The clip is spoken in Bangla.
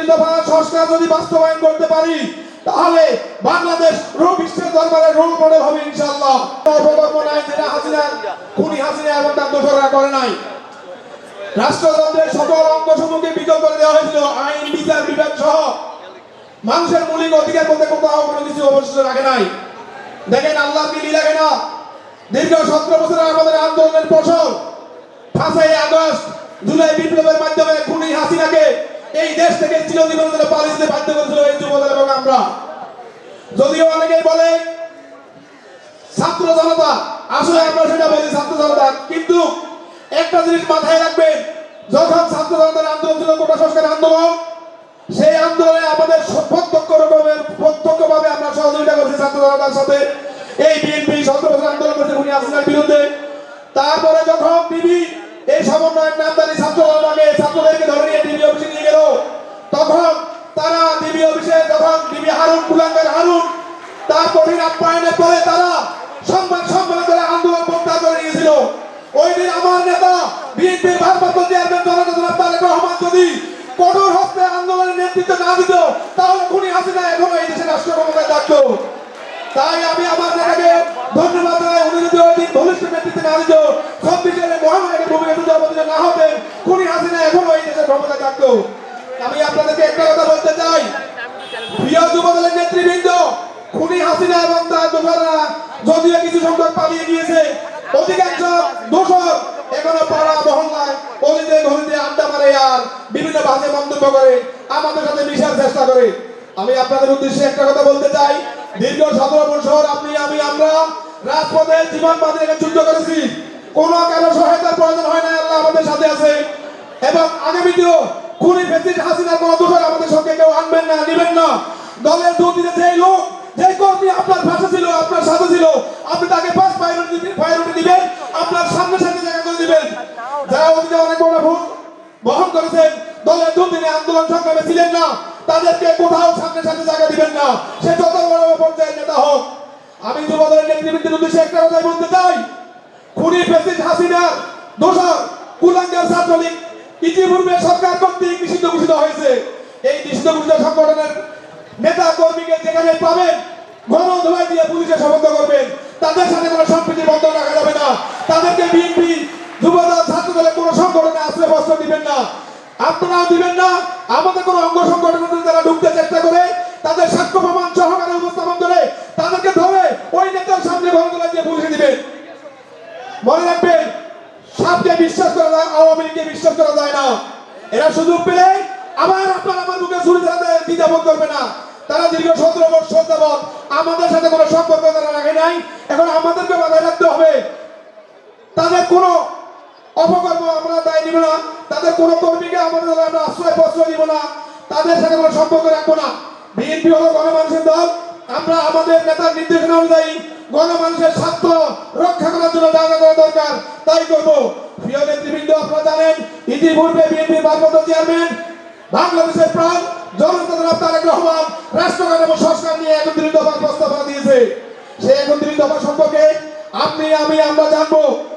একত্রিত দফা সংস্কার যদি বাস্তবায়ন করতে পারি, তাহলে বাংলাদেশ বিশ্বের দরবারে রোল মডেল হবে ইনশাআল্লাহ। করে নাই। রাষ্ট্রযন্ত্রের সকল অঙ্গসমূহকে বিকল করে দেওয়া হয়েছিল, আইন, বিচার, বিভাগ সহ। মানুষের মৌলিক অধিকার বলতে কোথাও কোনো কিছু অবশিষ্ট রাখে নাই। দেখেন আল্লাহ মিলি লাগে না দীর্ঘ সতেরো বছরের আমাদের আন্দোলনের ফসল, পাঁচই আগস্ট জুলাই বিপ্লবের মাধ্যমে এই দেশ থেকে চিরজীবনের জন্য পালিয়ে বাধ্য করেছিল এই যুবদল এবং আমরা। যদিও অনেকেই বলে ছাত্র জনতা, আসলে আমরা সেটা বলি ছাত্র জনতা, কিন্তু একটা জিনিস মাথায় রাখবেন, যখন ছাত্র জনতার আন্দোলন ছিল কোটা সংস্কার আন্দোলন, সেই আন্দোলনে আমাদের প্রত্যক্ষ রকমের, প্রত্যক্ষভাবে আমরা সহযোগিতা করছি ছাত্র জনতার সাথে। এই বিএনপি সতেরো আন্দোলন করছে উনি হাসিনার বিরুদ্ধে। তারপরে যখন বিবি এই সমন্বয়ের নামদারি ছাত্র জনতাকে, ছাত্রদেরকে ধরে নিয়ে তখন তারা ডিবি অফিসে যখন ডিবি হারুন, কুলাঙ্গার হারুন, তার কঠিন আপ্যায়নের পরে তারা সংবাদ সম্মেলন করে আন্দোলন প্রত্যাহার করে নিয়েছিল। ওই দিন আমার নেতা, বিএনপির ভারপ্রাপ্ত চেয়ারম্যান জনতা জনাব তারেক রহমান যদি কঠোর হস্তে আন্দোলনের নেতৃত্ব না দিত, তাহলে খুনি হাসিনা এখনও এই দেশের রাষ্ট্র ক্ষমতায় থাকতো। তাই আমি আমার নেতাকে ধন্যবাদ জানাই উনি যদি ওই দিন ভবিষ্যৎ নেতৃত্বে না দিত। চব্বিশের মহামারীকে ভূমিকা অবতীর্ণ না হতেন, খুনি হাসিনা এখনও এই দেশের ক্ষমতায় থাকতো। আপনাদেরকে একটা কথা বলতে চাই। প্রিয় যুবদলের নেতৃবৃন্দ, খুনি হাসিনা এবং তার দোসররা যদিও কিছু সংখ্যক পালিয়ে গিয়েছে, অধিকাংশ দোষর এখনও পাড়া মহল্লায় অলিতে গলিতে আড্ডা মারে আর বিভিন্ন বাজে মন্তব্য করে, আমাদের সাথে মিশার চেষ্টা করে। আমি আপনাদের উদ্দেশ্যে একটা কথা বলতে চাই। দীর্ঘ সতেরো বছর আপনি, আমি, আমরা রাজপথে জীবন বাঁধে যুদ্ধ করেছি। কোনো কারও সহায়তার প্রয়োজন হয় না আল্লাহ আমাদের সাথে আছে। এবং আগামীতেও খুনি ফেসিট হাসিনার কোনো দোষর আমাদের সঙ্গে কেউ আনবেন না, নেবেন না। দলের দুর্নীতি যেই লোক যে কর্মী আপনার ভাষা ছিল, আপনার সাথে ছিল, আপনি তাকে পাঁচ প্রায়োরিটি প্রায়োরিটি দিবেন, আপনার সামনে সামনে জায়গা করে দিবেন। যারা অতীতে অনেক বড় ভুল বহন করেছেন, দলের দুর্নীতি আন্দোলন সংগ্রামে ছিলেন না, তাদেরকে কোথাও সামনে সামনে জায়গা দিবেন না। সে যত বড় পর্যায়ের নেতা হোক, আমি যুবদলের নেতৃবৃন্দের উদ্দেশ্যে একটা কথাই বলতে চাই, খুনি ফেসিস হাসিনা দোষর, কুলাঙ্গার ছাত্রলীগ ইতিপূর্বে সরকার কর্তৃক নিষিদ্ধ ঘোষিত হয়েছে। এই নিষিদ্ধ ঘোষিত সংগঠনের নেতা কর্মীকে যেখানে পাবেন ঘন ধোলাই দিয়ে পুলিশে সমর্থ করবেন। তাদের সাথে কোনো সম্প্রীতি বন্ধ রাখা যাবে না। তাদেরকে বিএনপি যুবদল, ছাত্রদলের কোনো সংগঠনে আশ্রয় বস্ত্র দিবেন না। আপনারাও দিবেন না, আমাদের কোনো অঙ্গ সংগঠনের এরা সুযোগ পেলে আবার আপনার আমার মুখে ছুরি দ্বিধাবোধ করবে না। তারা দীর্ঘ সতেরো বছর যাবৎ আমাদের সাথে কোনো সম্পর্ক তারা রাখে নাই। এখন আমাদেরকে মাথায় রাখতে হবে, তাদের কোনো অপকর্ম আমরা দায় নিব না, তাদের কোনো কর্মীকে আমাদের আমরা আশ্রয় প্রশ্রয় দিব না, তাদের সাথে কোনো সম্পর্ক রাখব না। বিএনপি হলো গণমানুষের দল, আমরা আমাদের নেতার নির্দেশনা অনুযায়ী গণমানুষের স্বার্থ রক্ষা করার জন্য যা করা দরকার তাই করব প্রিয় নেতৃবৃন্দ আপনারা জানেন ইতিপূর্বে বিএনপির ভারপ্রাপ্ত চেয়ারম্যান বাংলাদেশের প্রাণ জনতা জনাব তারেক রহমান রাষ্ট্র এবং সংস্কার নিয়ে একত্রিত দফার প্রস্তাব দিয়েছে। সেই একত্রিত দফা সম্পর্কে আপনি, আমি, আমরা জানব।